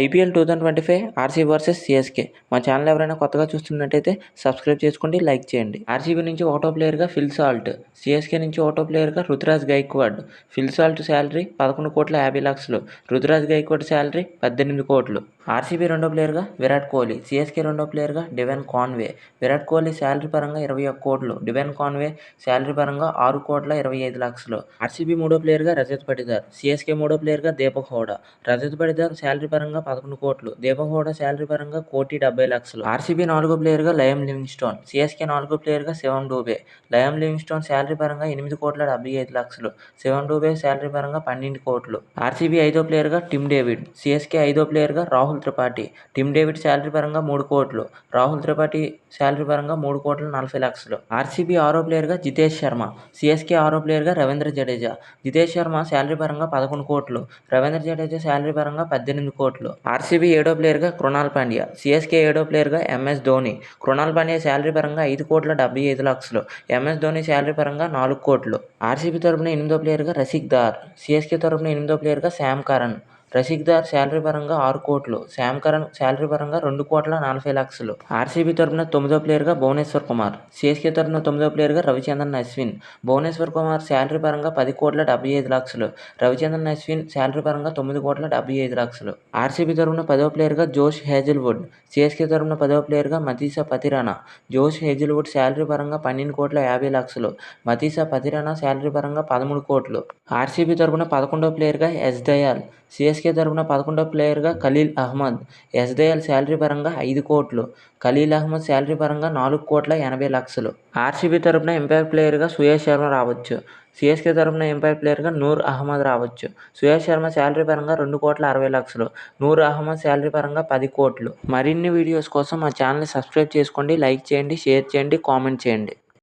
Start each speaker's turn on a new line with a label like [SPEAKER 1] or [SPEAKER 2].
[SPEAKER 1] IPL two thousand twenty five RCB versus CSK. మా channel ఎవరైనా కొత్తగా చూస్తున్నట్టయితే సబ్స్క్రైబ్ చేసుకోండి లైక్ చేయండి. ఆర్సీబీ నుంచి ఓటో ప్లేయర్గా ఫిల్ సాల్ట్ సిఎస్కే నుంచి ఓటో ప్లేయర్గా Ruturaj Gaikwad. Phil Salt salary పదకొండు కోట్ల యాభై లక్షలు రుతురాజ్ గైక్వాడ్ శాలరీ పద్దెనిమిది కోట్లు. ఆర్సీబీ రెండో ప్లేయర్గా విరాట్ కోహ్లీ సిఎస్కే రెండో ప్లేయర్గా Devon Conway. Virat Kohli salary పరంగా ఇరవై ఒక్క కోట్లు డివెన్ కాన్వే శాలరీ పరంగా ఆరు కోట్ల ఇరవై ఐదు లక్షలు. ఆర్సీబీ మూడో ప్లేయర్గా రజత్ పటిదార్ సిఎస్కే మూడో ప్లేయర్గా దీపక్ హోడా. రజత్ పటిదార్ శాలరీ పరంగా పదకొండు కోట్లు. దీపక్ హోడా శాలరీ పరంగా కోటి డెబ్బై లక్షలు. ఆర్సీబీ నాలుగో ప్లేయర్గా లయం లివింగ్స్టోన్. సిఎస్కే నాలుగో ప్లేయర్గా శివం డూబే. లయం లివింగ్స్టోన్ శాలరీ పరంగా ఎనిమిది కోట్ల డెబ్బై ఐదు లక్షలు. శివం డూబే శాలరీ పరంగా పన్నెండు కోట్లు. ఆర్సీబీ ఐదో ప్లేయర్గా టిమ్ డేవిడ్. సిఎస్కే ఐదో ప్లేయర్గా Rahul Tripathi. Tim David salary పరంగా మూడు కోట్లు. రాహుల్ త్రిపాఠి శాలరీ పరంగా మూడు కోట్ల నలభై లక్షలు. ఆర్సీబీ ఆరో ప్లేయర్గా జితేష్ శర్మ. సిఎస్కే ఆరో ప్లేయర్గా రవీంద్ర జడేజా. జితేష్ శర్మ శాలరీ పరంగా పదకొండు కోట్లు. రవీంద్ర జడేజా శాలరీ పరంగా పద్దెనిమిది కోట్లు. ఆర్సీబీ ఏడో ప్లేయర్గా కృణాల్ పాండ్యా సిఎస్కే ఏడో ప్లేయర్గా ఎంఎస్ ధోని. కృణాల్ పాండ్యా శాలరీ పరంగా ఐదు కోట్ల డెబ్బై ఐదు లక్షలు. ఎంఎస్ ధోని శాలరీ పరంగా నాలుగు కోట్లు. ఆర్సీబీ తరపున ఎనిమిదో ప్లేయర్గా రసిక్ దార్ సిఎస్కే తరపున ఎనిమిదో ప్లేయర్గా శామ్ కరణ్. రసిక్దార్ శాలరీ పరంగా ఆరు కోట్లు శామ్ కరణ్ శాలరీ పరంగా రెండు కోట్ల నలభై లక్షలు. ఆర్సీబీ తరపున తొమ్మిదో ప్లేయర్గా భువనేశ్వర్ కుమార్ సిఎస్కే తరపున తొమ్మిదో ప్లేయర్గా రవిచంద్రన్ అశ్విన్. భువనేశ్వర్ కుమార్ శాలరీ పరంగా పది కోట్ల డెబ్బై ఐదు లక్షలు. రవిచంద్రన్ అశ్విన్ శాలరీ పరంగా తొమ్మిది కోట్ల డెబ్బై ఐదు లక్షలు. ఆర్సీబీ తరపున పదో ప్లేయర్గా జోష్ హేజిల్వుడ్ సిఎస్కే తరపున పదో ప్లేయర్గా మతీసా పతిరానా. జోష్ హేజిల్వుడ్ శాలరీ పరంగా పన్నెండు కోట్ల యాభై లక్షలు. మతీసా పతిరానా శాలరీ పరంగా పదమూడు కోట్లు. ఆర్సీబీ తరపున పదకొండో ప్లేయర్గా ఎస్ దయాల్ సిఎస్కే తరపున పదకొండో ప్లేయర్గా ఖలీల్ అహ్మద్ ఎస్ శాలరీ పరంగా ఐదు కోట్లు ఖలీల్ అహ్మద్ శాలరీ పరంగా నాలుగు కోట్ల ఎనభై లక్షలు. ఆర్సీబీ తరపున ఎంపైర్ ప్లేయర్గా సుయేష్ శర్మ రావచ్చు. సిఎస్కే తరపున ఎంపైర్ ప్లేయర్గా నూర్ అహ్మద్ రావచ్చు. సుయేష్ శర్మ శాలరీ పరంగా రెండు కోట్ల అరవై లక్షలు నూర్ అహ్మద్ శాలరీ పరంగా పది కోట్లు. మరిన్ని వీడియోస్ కోసం మా ఛానల్ని సబ్స్క్రైబ్ చేసుకోండి లైక్ చేయండి షేర్ చేయండి కామెంట్ చేయండి.